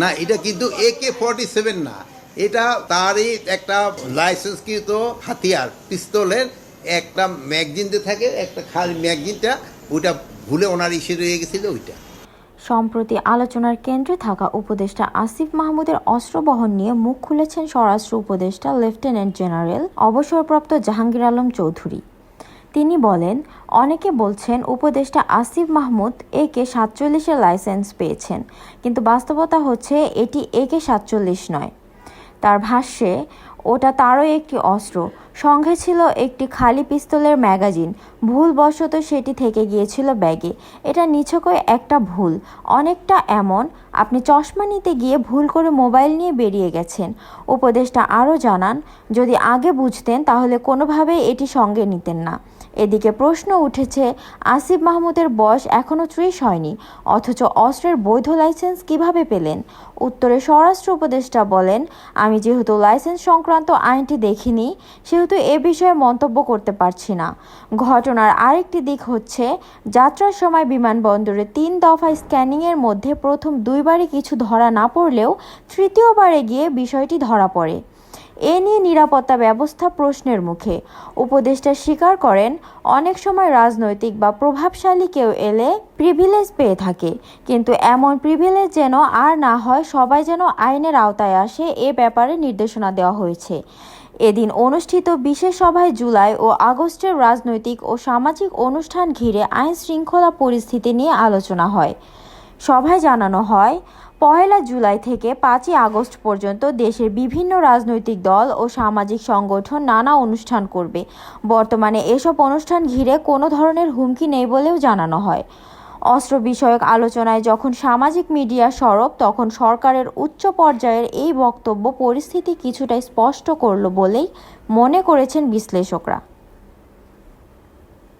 না, এটা কিন্তু এ কে ফর্টি সেভেন না। এটা তারই একটা লাইসেন্সকৃত হাতিয়ার, পিস্তলের একটা ম্যাগজিন যে থাকে, একটা খালি ম্যাগজিনটা ওইটা ভুলে ওনার ইসে রয়ে গেছিল ওইটা। সম্প্রতি আলোচনার কেন্দ্রে থাকা উপদেষ্টা আসিফ মাহমুদের অস্ত্র বহন নিয়ে মুখ খুলেছেন স্বরাষ্ট্র উপদেষ্টা লেফটেন্যান্ট জেনারেল, অবসরপ্রাপ্ত জাহাঙ্গীর আলম চৌধুরী। তিনি বলেন, অনেকে বলছেন উপদেষ্টা আসিফ মাহমুদ এ কে সাতচল্লিশের লাইসেন্স পেয়েছেন, কিন্তু বাস্তবতা হচ্ছে এটি এ কে সাতচল্লিশ নয়। তার ভাষ্যে, ওটা তারও একটি অস্ত্র সঙ্গে ছিল একটি খালি পিস্তলের ম্যাগাজিন। ভুলবশত সেটি থেকে গিয়েছিল ব্যাগে। এটা নিছকই একটা ভুল। অনেকটা এমন, আপনি চশমা নিতে গিয়ে ভুল করে মোবাইল নিয়ে বেরিয়ে গেছেন। উপদেশটা আরও জানান, যদি আগে বুঝতেন তাহলে কোনোভাবেই এটি সঙ্গে নিতেন না। এদিকে প্রশ্ন উঠেছে, আসিফ মাহমুদের বয়স এখনও ত্রিশ হয়নি, অথচ অস্ত্রের বৈধ লাইসেন্স কীভাবে পেলেন? উত্তরে স্বরাষ্ট্র উপদেষ্টা বলেন, আমি যেহেতু লাইসেন্স সংক্রান্ত আইনটি দেখিনি, সেহেতু এ বিষয়ে মন্তব্য করতে পারছি না। ঘটনার আরেকটি দিক হচ্ছে, যাত্রার সময় বিমানবন্দরে তিন দফা স্ক্যানিংয়ের মধ্যে প্রথম দুইবারে কিছু ধরা না পড়লেও তৃতীয়বারে গিয়ে বিষয়টি ধরা পড়ে। এ নিয়ে নিরাপত্তা ব্যবস্থা প্রশ্নের মুখে। উপদেষ্টা স্বীকার করেন, অনেক সময় রাজনৈতিক বা প্রভাবশালী কেউ এলে প্রিভিলেজ পেয়ে থাকে, কিন্তু এমন প্রিভিলেজ যেন আর না হয় সবাই যেন আইনের আওতায় আসে এ ব্যাপারে নির্দেশনা দেওয়া হয়েছে। এদিন অনুষ্ঠিত বিশেষ সভায় জুলাই ও আগস্টের রাজনৈতিক ও সামাজিক অনুষ্ঠান ঘিরে আইন শৃঙ্খলা পরিস্থিতি নিয়ে আলোচনা হয়। সভায় জানানো হয়, পহেলা জুলাই থেকে পাঁচই আগস্ট পর্যন্ত দেশের বিভিন্ন রাজনৈতিক দল ও সামাজিক সংগঠন নানা অনুষ্ঠান করবে। বর্তমানে এসব অনুষ্ঠান ঘিরে কোনো ধরনের হুমকি নেই বলেও জানানো হয়। অস্ত্র বিষয়ক আলোচনায় যখন সামাজিক মিডিয়া সরব, তখন সরকারের উচ্চ পর্যায়ের এই বক্তব্য পরিস্থিতি কিছুটা স্পষ্ট করল বলেই মনে করেছেন বিশ্লেষকরা।